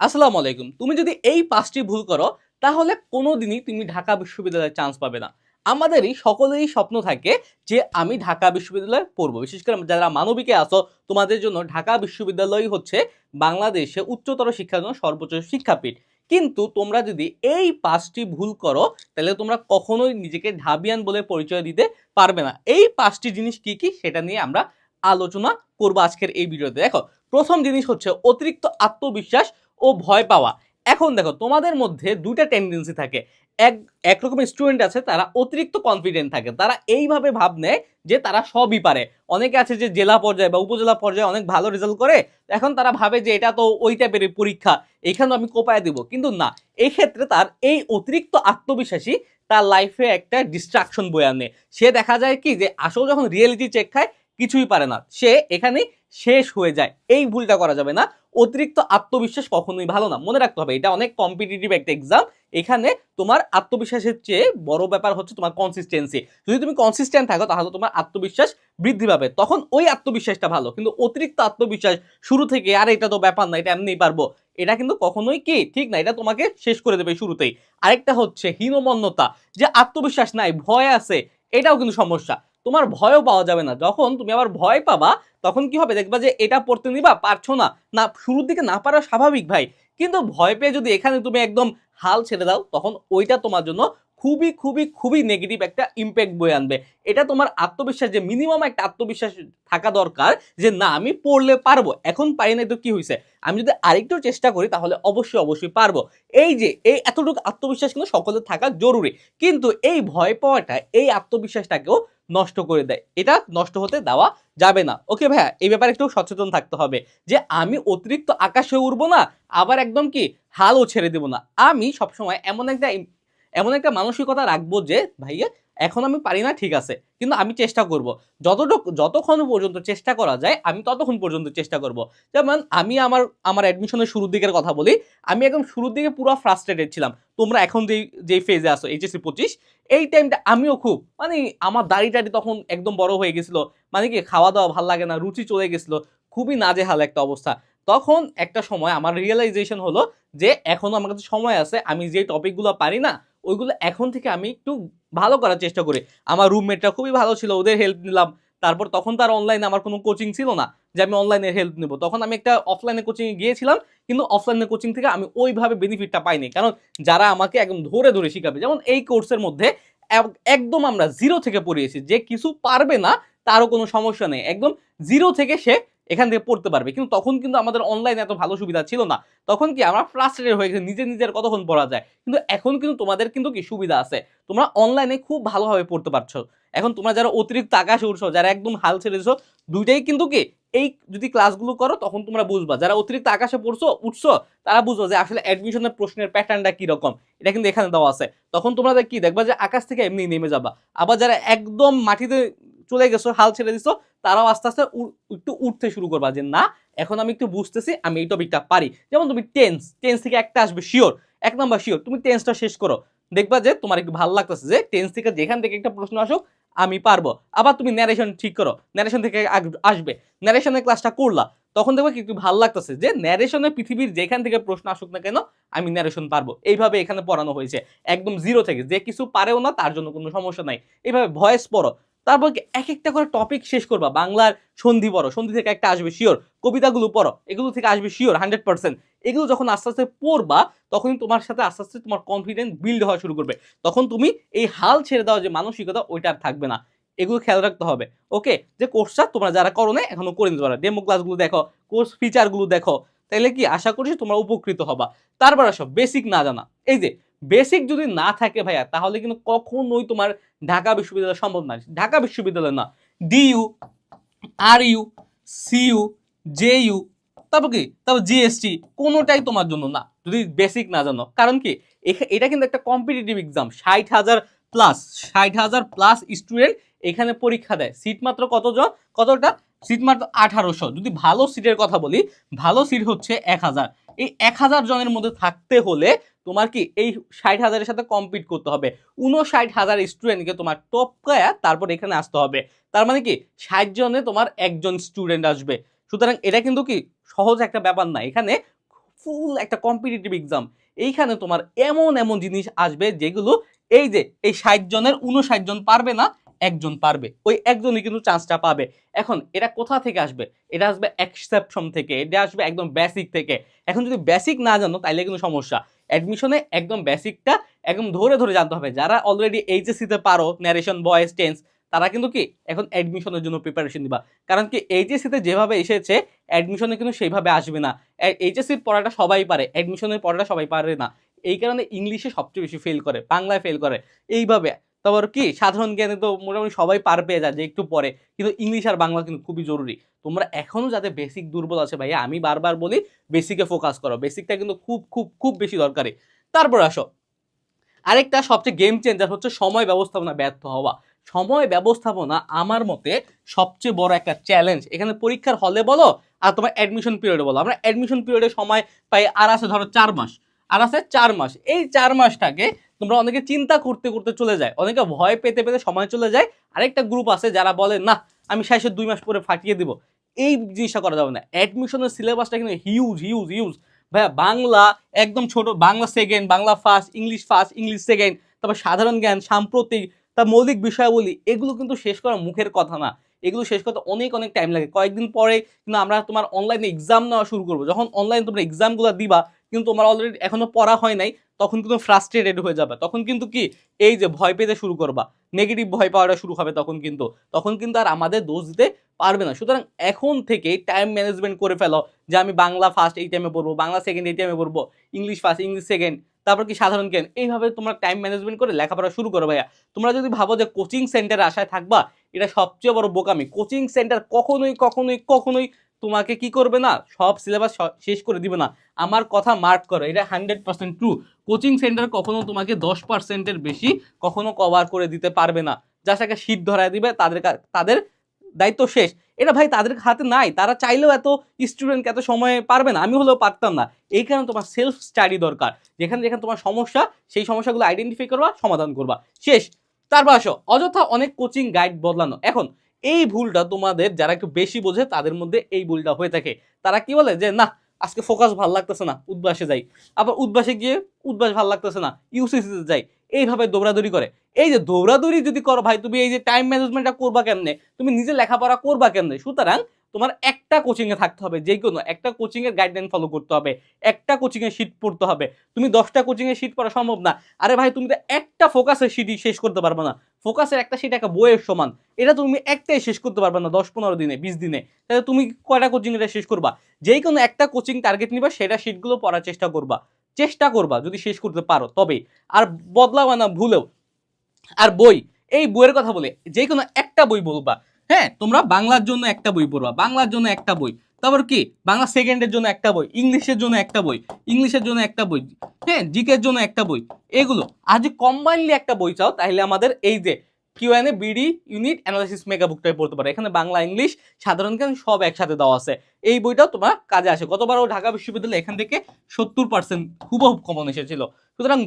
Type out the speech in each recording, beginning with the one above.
আসসালামু আলাইকুম। তুমি যদি এই পাঁচটি ভুল করো, তাহলে কোনোদিনই তুমি ঢাকা বিশ্ববিদ্যালয়ে চান্স পাবে না। আমাদেরই সকলেরই স্বপ্ন থাকে যে আমি ঢাকা বিশ্ববিদ্যালয়ে পড়ব। বিশেষ করে যারা মানবিকে আসো তোমাদের জন্য ঢাকা বিশ্ববিদ্যালয় হচ্ছে বাংলাদেশে উচ্চতর শিক্ষার জন্য সর্বোচ্চ শিক্ষাপীঠ। কিন্তু তোমরা যদি এই পাঁচটি ভুল করো, তাহলে তোমরা কখনোই নিজেকে ঢাবিয়ান বলে পরিচয় দিতে পারবে না। এই পাঁচটি জিনিস কি কি, সেটা নিয়ে আমরা আলোচনা করব আজকের এই ভিডিওতে। দেখো, প্রথম জিনিস হচ্ছে অতিরিক্ত আত্মবিশ্বাস ও ভয় পাওয়া। এখন দেখো, তোমাদের মধ্যে দুইটা টেন্ডেন্সি থাকে। এক একরকমের স্টুডেন্ট আছে, তারা অতিরিক্ত কনফিডেন্ট থাকে। তারা এইভাবে ভাব নেয় যে তারা সবই পারে। অনেকে আছে যে জেলা পর্যায়ে বা উপজেলা পর্যায়ে অনেক ভালো রেজাল্ট করে, এখন তারা ভাবে যে এটা তো ওই টাইপের পরীক্ষা এখানেও আমি কোপায় দেবো। কিন্তু না এই ক্ষেত্রে তার এই অতিরিক্ত আত্মবিশ্বাসী তার লাইফে একটা ডিস্ট্রাকশন বয়ে আনে। সে দেখা যায় কি যে আসলে যখন রিয়েলিটি চেক খায়, কিছুই পারে না। সে এখানে শেষ হয়ে যায়। এই ভুলটা করা যাবে না। অতিরিক্ত আত্মবিশ্বাস কখনোই ভালো না। মনে রাখতে হবে, এটা অনেক কম্পিটিটিভ একটা এক্সাম এখানে তোমার আত্মবিশ্বাসের চেয়ে বড় ব্যাপার হচ্ছে তোমার কনসিস্টেন্সি যদি তুমি কনসিস্টেন্ট থাকো, তাহলে তোমার আত্মবিশ্বাস বৃদ্ধি পাবে। তখন ওই আত্মবিশ্বাসটা ভালো। কিন্তু অতিরিক্ত আত্মবিশ্বাস শুরু থেকে, আর, এটা তো ব্যাপার না, এটা এমনিই পারব। এটা কিন্তু কখনোই কি? ঠিক না, এটা তোমাকে শেষ করে দেবে শুরুতেই। আরেকটা হচ্ছে হীনমন্যতা, যে আত্মবিশ্বাস নাই, ভয় আছে, এটাও কিন্তু সমস্যা। তোমার ভয়ও পাওয়া যাবে না। যখন তুমি আবার ভয় পাবা, তখন কি হবে? দেখবা যে এটা পড়তে নিবা, পারছ না। না, শুরুর দিকে না পারা স্বাভাবিক ভাই। কিন্তু ভয় পেয়ে যদি এখানে তুমি একদম হাল ছেড়ে দাও, তখন ওইটা তোমার জন্য খুবই খুবই খুবই নেগেটিভ একটা ইম্প্যাক্ট বয়ে আনবে। এটা তোমার আত্মবিশ্বাস, যে মিনিমাম একটা আত্মবিশ্বাস থাকা দরকার, যে না, আমি পড়লে পারব। এখন পারি না তো কি হয়েছে আমি যদি আরেকটু চেষ্টা করি, তাহলে অবশ্যই অবশ্যই পারব। এই যে, এই এতটুকু আত্মবিশ্বাস কিন্তু সকলের থাকা জরুরি। কিন্তু এই ভয় পাওয়াটা, এই আত্মবিশ্বাসটাকেও নষ্ট করে দেয়। এটা নষ্ট হতে দেওয়া যাবে না। ওকে ভাইয়া, এই ব্যাপারে একটু সচেতন থাকতে হবে, যে আমি অতিরিক্ত আকাশে উড়বো না, আবার একদম কি, হালও ছেড়ে দেবো না। আমি সবসময় এমন একটা এমন একটা মানসিকতা রাখব যে, ভাইয়া, এখন আমি পারি না, ঠিক আছে। কিন্তু আমি চেষ্টা করব। যতটুকু, যতক্ষণ পর্যন্ত চেষ্টা করা যায়, আমি ততক্ষণ পর্যন্ত চেষ্টা করব। যেমন আমি আমার আমার অ্যাডমিশনের শুরুর দিকের কথা বলি, আমি একদম শুরুর দিকে পুরো ফ্রাস্ট্রেটেড ছিলাম। তোমরা এখন যেই যেই ফেজে আসো এইচএসসি পঁচিশ, এই টাইমটা আমিও খুব মানে আমার দাড়ি টাড়ি তখন একদম বড় হয়ে গেছিল। মানে কি খাওয়া দাওয়া ভালো লাগে না, রুচি চলে গেছিল, খুবই নাজেহাল একটা অবস্থা। তখন একটা সময় আমার রিয়েলাইজেশন হলো যে এখনও আমার কাছে সময় আছে, আমি যে টপিকগুলো পারি না ওইগুলো এখন থেকে আমি একটু ভালো করার চেষ্টা করি। আমার রুমমেটটা খুবই ভালো ছিল, ওদের হেল্প নিলাম। তারপর তখন তার অনলাইনে আমার কোনো কোচিং ছিল না যে আমি অনলাইনে হেল্প নেব। তখন আমি একটা অফলাইনে কোচিংয়ে গিয়েছিলাম, কিন্তু অফলাইনে কোচিং থেকে আমি ওইভাবে বেনিফিটটা পাইনি। কারণ যারা আমাকে একদম ধরে ধরে শিখাবে, যেমন এই কোর্সের মধ্যে এক- একদম আমরা জিরো থেকে পড়িয়েছি। যে কিছু পারবে না, তারও কোনো সমস্যা নেই। একদম জিরো থেকে সে এখান থেকে পড়তে পারবে। কিন্তু তখন কিন্তু আমাদের অনলাইনে এত ভালো সুবিধা ছিল না। তখন কি আমরা ফ্রাস্ট্রেটেড হয়ে গেছে নিজে নিজের কতক্ষণ পড়া যায়? কিন্তু এখন কিন্তু তোমাদের কিন্তু কি সুবিধা আছে। তোমরা অনলাইনে খুব ভালোভাবে পড়তে পারছ। এখন তোমরা যারা অতিরিক্ত আকাশে উঠছো যারা একদম হাল ছেড়েছো দুইটাই কিন্তু কি এই যদি ক্লাসগুলো করো, তখন তোমরা বুঝবা। যারা অতিরিক্ত আকাশে পড়ছো উঠছো তারা বুঝব যে আসলে অ্যাডমিশনের প্রশ্নের প্যাটার্নটা কীরকম। এটা কিন্তু এখানে দেওয়া আছে। তখন তোমরা কি দেখবা যে আকাশ থেকে এমনি নেমে যাবা। আবার যারা একদম মাটিতে চলে গেছো, হাল ছেড়ে দিছো, তারাও আস্তে আস্তে একটু উঠতে শুরু করবা যে না, এখন আমি একটু বুঝতেছি, আমি এই টপিকটা পারি। যেমন তুমি টেন্স টেন্স থেকে একটা আসবে শিওর এক নম্বর শিওর তুমি টেন্সটা শেষ করো। দেখবা যে তোমার একটু ভালো লাগতেছে যে টেন্স থেকে যেখান থেকে একটা প্রশ্ন আসুক, আমি পারব। আবার তুমি ন্যারেশন ঠিক করো ন্যারেশন থেকে আসবে। ন্যারেশনের ক্লাসটা করলা, তখন দেখবে কি একটু ভালো লাগতেছে যে ন্যারেশনে পৃথিবীর যেখান থেকে প্রশ্ন আসুক না কেন, আমি ন্যারেশন পারব। এইভাবে এখানে পড়ানো হয়েছে, একদম জিরো থেকে। যে কিছু পারেও না, তার জন্য কোনো সমস্যা নাই। এইভাবে ভয়েস পড়ো। তারপর এক একটা করে টপিক শেষ করবা। বাংলার সন্ধি পড়ো, সন্ধি থেকে একটা আসবে শিওর কবিতাগুলো পড়ো, এগুলো থেকে আসবে শিওর হান্ড্রেড পার্সেন্ট এগুলো যখন আস্তে আস্তে পড়বা, তখনই তোমার সাথে আস্তে আস্তে তোমার কনফিডেন্স বিল্ড হওয়া শুরু করবে। তখন তুমি এই হাল ছেড়ে দেওয়া যে মানসিকতা ওইটা আর থাকবে না। এগুলো খেয়াল রাখতে হবে। ওকে যে কোর্সটা তোমরা যারা করো না এখনও করে নিতে পারো। ডেমো ক্লাসগুলো দেখো কোর্স ফিচারগুলো দেখো। তাইলে কি? আশা করছি তোমরা উপকৃত হবা। তারপর আসো বেসিক না জানা। এই যে বেসিক যদি না থাকে ভাইয়া, তাহলে কিন্তু কখনোই তোমার ঢাকা বিশ্ববিদ্যালয় সম্ভব না। ঢাকা বিশ্ববিদ্যালয় না। DU R U CU J U তারপর কি? তারপর জিএসটি কোনোটাই তোমার জন্য না। যদি বেসিক না জানো। কারণ কি? এটা কিন্তু একটা কম্পিটিটিভ এক্সাম ষাট হাজার প্লাস ষাট হাজার প্লাস স্টুডেন্ট এখানে পরীক্ষা দেয়। সিট মাত্র কতজন? কতটা? সিট মাত্র আঠারোশো। যদি ভালো সিটের কথা বলি, ভালো সিট হচ্ছে এক হাজার। এই এক হাজার জনের মধ্যে থাকতে হলে তোমার কি এই ষাট হাজারের সাথে কম্পিট করতে হবে। উনষাট হাজার স্টুডেন্টকে তোমার টপ টপকায়া তারপর এখানে আসতে হবে। তার মানে কি ষাট জনে তোমার একজন স্টুডেন্ট আসবে। সুতরাং এটা কিন্তু কি সহজ একটা ব্যাপার না। এখানে ফুল একটা কম্পিটিটিভ এক্সাম এইখানে তোমার এমন এমন জিনিস আসবে যেগুলো এই যে এই ষাট জনের উনষাট জন পারবে না একজন পারবে। ওই একজনই কিন্তু চান্সটা পাবে। এখন এটা কোথা থেকে আসবে? এটা আসবে এক্সেপশন থেকে এটা আসবে একদম বেসিক থেকে। এখন যদি বেসিক না জানো, তাইলে কিন্তু সমস্যা। অ্যাডমিশনে একদম বেসিকটা একদম ধরে ধরে জানতে হবে। যারা অলরেডি এইচএসসিতে পারো ন্যারেশন ভয়েস টেন্স তারা কিন্তু কি? এখন অ্যাডমিশনের জন্য প্রিপারেশন দিবা। কারণ কি? এইচএসসিতে যেভাবে এসেছে অ্যাডমিশনে কিন্তু সেইভাবে আসবে না। এইচএসসির পড়াটা সবাই পারে। অ্যাডমিশনের পড়াটা সবাই পারে না। এই কারণে ইংলিশে সবচেয়ে বেশি ফেল করে, বাংলায় ফেল করে। এইভাবে তারপর কি, সাধারণ জ্ঞানে তো মোটামুটি সবাই পার পেয়ে যায় যে একটু পরে। কিন্তু ইংলিশ আর বাংলা কিন্তু খুবই জরুরি। তোমরা এখনও যাতে বেসিক দুর্বল আছে ভাইয়া, আমি বারবার বলি বেসিকে ফোকাস করো। বেসিকটা কিন্তু খুব খুব খুব বেশি দরকারি। তারপর আসো। আরেকটা সবচেয়ে গেম চেঞ্জার হচ্ছে সময় ব্যবস্থাপনা ব্যর্থ হওয়া। সময় ব্যবস্থাপনা আমার মতে সবচেয়ে বড় একটা চ্যালেঞ্জ এখানে পরীক্ষার হলে বলো আর তোমার অ্যাডমিশন পিরিয়ডে বলো। আমরা অ্যাডমিশন পিরিয়ডে সময় পাই আর আছে ধরো চার মাস। আর আছে চার মাস। এই চার মাসটাকে তোমরা অনেকে চিন্তা করতে করতে চলে যায়। অনেকে ভয় পেতে পেতে সময় চলে যায়। আরেকটা গ্রুপ আছে যারা বলে, না, আমি শেষের দুই মাস পরে ফাটিয়ে দিব। এই জিনিসটা করা যাবে না। অ্যাডমিশনের সিলেবাসটা কিন্তু হিউজ হিউজ হিউজ ভাইয়া, বাংলা একদম ছোট, Bangla second Bangla first English first English second তারপর সাধারণ জ্ঞান, সাম্প্রতিক, তার মৌলিক বিষয়াবলী, এগুলো কিন্তু শেষ করা মুখের কথা না। এগুলো শেষ করতে অনেক অনেক টাইম লাগে। কয়েকদিন পরে কিন্তু আমরা তোমার অনলাইনে এক্সাম নেওয়া শুরু করব। যখন অনলাইন তোমরা এক্সামগুলো দিবা কিন্তু তোমার অলরেডি এখনও পড়া হয় নাই, তখন কিন্তু ফ্রাস্ট্রেটেড হয়ে যাবে। তখন কিন্তু কি? এই যে ভয় পেতে শুরু করবা। নেগেটিভ ভয় পাওয়াটা শুরু হবে তখন কিন্তু। তখন কিন্তু আর আমাদের দোষ দিতে পারবে না। সুতরাং এখন থেকে টাইম ম্যানেজমেন্ট করে ফেলো যে আমি বাংলা ফার্স্ট এই টাইমে পড়ব, বাংলা সেকেন্ড এই টাইমে পড়ব ইংলিশ ফার্স্ট ইংলিশ সেকেন্ড তারপর কি সাধারণ জ্ঞান? এইভাবে তোমরা টাইম ম্যানেজমেন্ট করে লেখাপড়া শুরু করো ভাইয়া। তোমরা যদি ভাবো যে কোচিং সেন্টারে আশায় থাকবা, এটা সবচেয়ে বড় বোকামি। কোচিং সেন্টার কখনোই কখনোই কখনোই তোমাকে কি করবে না? সব সিলেবাস শেষ করে দিবে না। আমার কথা মার্ক করো। এটা hundred percent true coaching centre কখনো তোমাকে দশ পার্সেন্টের বেশি কখনো কভার করে দিতে পারবে না। যা সাকে শীত ধরায় দিবে, তাদের তাদের দায়িত্ব শেষ। এটা ভাই তাদের হাতে নাই। তারা চাইলেও এত স্টুডেন্টকে এত সময় পারবে না। আমি হলেও পারতাম না। এই কারণে তোমার সেলফ স্টাডি দরকার। যেখানে যেখানে তোমার সমস্যা, সেই সমস্যাগুলো আইডেন্টিফাই করবা, সমাধান করবা। শেষ। তারপর আসো। অযথা অনেক কোচিং গাইড বদলানো। এখন এই ভুলটা তোমাদের যারা একটু বেশি বোঝে, তাদের মধ্যে এই ভুলটা হয়ে থাকে। তারা কি বলে যে, না, আজকে ফোকাস ভালো লাগতেছে না, উদ্বাসে যাই। আবার উদ্বাসে গিয়ে উদ্বাস ভালো লাগতেছে না ইউসিসিতে যাই। এইভাবে দৌড়াদৌড়ি করে। এই যে দৌড়াদৌড়ি যদি করো ভাই, তুমি এই যে টাইম ম্যানেজমেন্টটা করবা কেমনে? তুমি নিজে লেখাপড়া করবা কেমনে? সুতরাং তোমার একটা কোচিংয়ে থাকতে হবে, যে কোনো একটা কোচিংয়ের গাইডলাইন ফলো করতে হবে, একটা কোচিংয়ে শিট পড়তে হবে। তুমি দশটা কোচিংয়ে শিট পড়া সম্ভব না। আরে ভাই, তুমি তো একটা ফোকাসের শিটই শেষ করতে পারবে না। ফোকাসের একটা শিট একটা বইয়ের সমান। এটা তুমি একটাই শেষ করতে পারবে না দশ পনেরো দিনে, বিশ দিনে। তাহলে তুমি কয়টা কোচিং এটা শেষ করবা? যেই কোনো একটা কোচিং টার্গেট নিবা, সেটা শিটগুলো পড়ার চেষ্টা করবা। চেষ্টা করবা যদি শেষ করতে পারো, তবে। আর বদলাবা না, ভুলেও। আর বই, এই বইয়ের কথা বলে, যে কোনো একটা বই বলবা। হ্যাঁ তোমরা বাংলার জন্য একটা বই পড়বা, বাংলার জন্য একটা বই। তারপর কি? বাংলা সেকেন্ডের জন্য একটা বই, ইংলিশের জন্য একটা বই, ইংলিশের জন্য একটা বই হ্যাঁ জিকের জন্য একটা বই, এগুলো। আজ কম্বাইনলি একটা বই চাও, তাহলে আমাদের এই যে QNA BD unit analysis mega বুকটাই পড়তে পারো। এখানে বাংলা ইংলিশ সাধারণ জ্ঞান সব একসাথে দেওয়া আছে। এই বইটাও তোমার কাজে আসে। গতবারও ঢাকা বিশ্ববিদ্যালয় এখান থেকে সত্তর পার্সেন্ট হুবহুব কমন এসেছিল। সুতরাং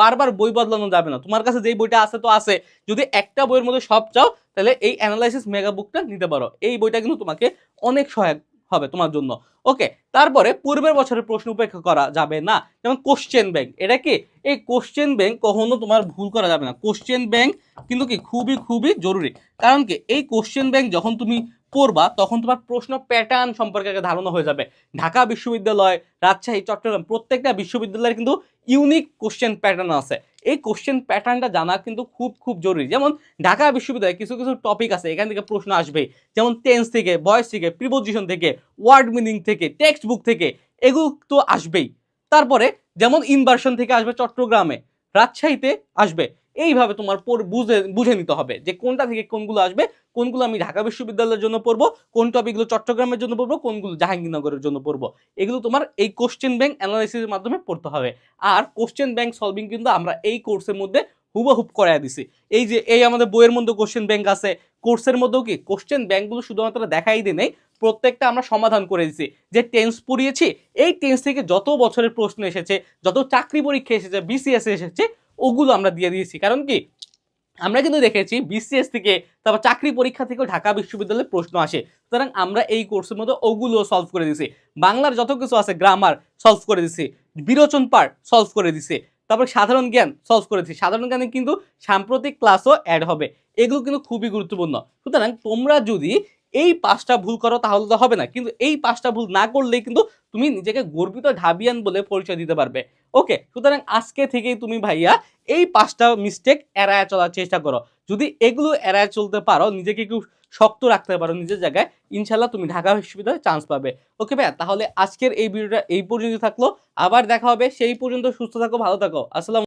বারবার বই বদলানো যাবে না। তোমার কাছে যেই বইটা আছে তো আছে। যদি একটা বইয়ের মধ্যে সব চাও, তাহলে এই অ্যানালাইসিস মেগা বুকটা নিতে পারো। এই বইটা কিন্তু তোমাকে অনেক সহায়ক। হবে তোমার জন্য। ওকে তারপরে পূর্বের বছরের প্রশ্ন উপেক্ষা করা যাবে না। যেমন কোশ্চেন ব্যাংক এটা কি? এই কোশ্চেন ব্যাংক কখনো তোমার ভুল করা যাবে না। কোশ্চেন ব্যাংক কিন্তু কি? খুবই খুবই জরুরি। কারণ কি? এই কোশ্চেন ব্যাংক যখন তুমি পড়বা, তখন তোমার প্রশ্ন প্যাটার্ন সম্পর্কে একটা ধারণা হয়ে যাবে। ঢাকা বিশ্ববিদ্যালয়, রাজশাহী, চট্টগ্রাম প্রত্যেকটা বিশ্ববিদ্যালয়ের কিন্তু ইউনিক কোশ্চেন প্যাটার্ন আছে। এই কোশ্চেন প্যাটার্নটা জানা কিন্তু খুব খুব জরুরি। যেমন ঢাকা বিশ্ববিদ্যালয়ে কিছু কিছু টপিক আছে, এখান থেকে প্রশ্ন আসবে। যেমন টেন্স থেকে ভয়েস থেকে প্রিপোজিশন থেকে ওয়ার্ড মিনিং থেকে টেক্সট বুক থেকে, এগুলো তো আসবেই। তারপরে যেমন ইনভার্সন থেকে আসবে চট্টগ্রামে, রাজশাহীতে আসবে। এইভাবে তোমার বুঝে বুঝে নিতে হবে যে কোনটা থেকে কোনগুলো আসবে, কোনগুলো আমি ঢাকা বিশ্ববিদ্যালয়ের জন্য পড়ব, কোন টপিকগুলো চট্টগ্রামের জন্য পড়ব, কোনগুলো জাহাঙ্গীরনগরের জন্য পড়ব। এগুলো তোমার এই কোশ্চেন ব্যাংক অ্যানালাইসিসের মাধ্যমে পড়তে হবে। আর কোশ্চেন ব্যাংক সলভিং কিন্তু আমরা এই কোর্সের মধ্যে হুবহুব করাই দিছি। এই যে, এই আমাদের বইয়ের মধ্যে কোশ্চেন ব্যাংক আছে কোর্সের মধ্যেও কি কোশ্চেন ব্যাংকগুলো শুধুমাত্র দেখাই দিই নেই, প্রত্যেকটা আমরা সমাধান করে দিছি। যে টেন্স পড়িয়েছি, এই টেন্স থেকে যত বছরের প্রশ্ন এসেছে, যত চাকরি পরীক্ষা এসেছে বিসিএস এসেছে ওগুলো আমরা দিয়ে দিয়েছি। কারণ কি? আমরা কিন্তু দেখেছি বিসিএস থেকে, তারপর চাকরি পরীক্ষা থেকেও ঢাকা বিশ্ববিদ্যালয়ে প্রশ্ন আসে। সুতরাং আমরা এই কোর্সের মধ্যে ওগুলো সলভ করে দিছি বাংলার যত কিছু আছে গ্রামার সলভ করে দিছি বিরোচন পার্ট সলভ করে দিছি তারপর সাধারণ জ্ঞান সলভ করে দিছি সাধারণ জ্ঞানে কিন্তু সাম্প্রতিক ক্লাসও অ্যাড হবে। এগুলো কিন্তু খুবই গুরুত্বপূর্ণ। সুতরাং তোমরা যদি এই পাঁচটা ভুল করো তাহলে তো হবে না। কিন্তু এই পাঁচটা ভুল না করলেই কিন্তু তুমি নিজেকে গর্বিত ঢাবিয়ান বলে পরিচয় দিতে পারবে। ওকে, সুতরাং আজকে থেকেই তুমি ভাইয়া এই পাঁচটা মিস্টেক এড়ায় চলার চেষ্টা করো। যদি এগুলো এড়ায় চলতে পারো, নিজেকে একটু শক্ত রাখতে পারো নিজের জায়গায় ইনশাল্লাহ তুমি ঢাকা বিশ্ববিদ্যালয়ে চান্স পাবে। ওকে ভাইয়া, তাহলে আজকের এই ভিডিওটা এই পর্যন্ত থাকল। আবার দেখা হবে, সেই পর্যন্ত সুস্থ থাকো, ভালো থাকো। আসসালাম